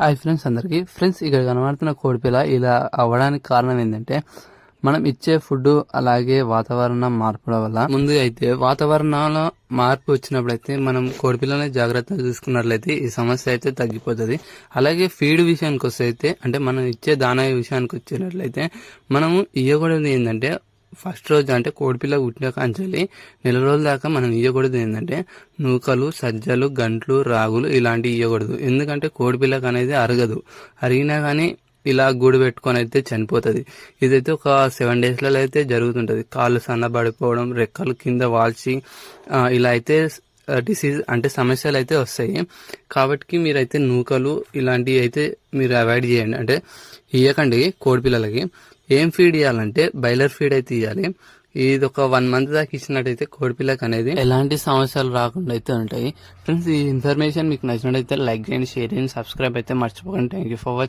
Hi friends అందరికీ. Friends ఇక్కడ కనబడుతున్న కోడిపిల్ల ఇలా అవ్వడానికి కారణం ఏంటంటే మనం ఇచ్చే ఫుడ్ అలాగే వాతావరణం మార్పుల వల్ల. ముందు అయితే వాతావరణంలో మార్పు వచ్చినప్పుడు అయితే మనం కోడిపిల్లని జాగ్రత్తగా చూసుకున్నట్లయితే ఈ సమస్య అయితే తగ్గిపోతుంది. అలాగే ఫీడ్ విషయానికి వస్తే అయితే అంటే మనం ఇచ్చే దానా విషయానికి వచ్చినట్లయితే మనము ఇవ్వకూడదు ఏంటంటే ఫస్ట్ రోజు అంటే కోడిపిల్ల పుట్టిన కాంచెల్లి నెల రోజుల దాకా మనం ఇవ్వకూడదు ఏంటంటే నూకలు సజ్జలు గంట్లు రాగులు ఇలాంటివి ఇవ్వకూడదు ఎందుకంటే కోడిపిల్లకి అనేది అరగదు. అరిగినా కానీ ఇలా గూడు పెట్టుకొని అయితే చనిపోతుంది. ఇదైతే ఒక సెవెన్ డేస్లలో అయితే జరుగుతుంటుంది. కాళ్ళు సన్నబడిపోవడం రెక్కలు కింద వాల్చి ఇలా అయితే డిసీజ్ అంటే సమస్యలు అయితే వస్తాయి. కాబట్టి మీరైతే నూకలు ఇలాంటివి అయితే మీరు అవాయిడ్ చేయండి. అంటే ఇవ్వకండి కోడిపిల్లలకి ఏం ఫీడ్ ఇవ్వాలంటే బైలర్ ఫీడ్ అయితే ఇవ్వాలి ఇది ఒక వన్ మంత్ దాకా ఇచ్చినట్టయితే కోడిపిల్లకి అనేది ఎలాంటి సమస్యలు రాకుండా అయితే ఉంటాయి. ఫ్రెండ్స్ ఈ ఇన్ఫర్మేషన్ మీకు నచ్చినట్టయితే లైక్ చేయండి షేర్ చేయండి సబ్స్క్రైబ్ అయితే మర్చిపోకండి. Thank you for watching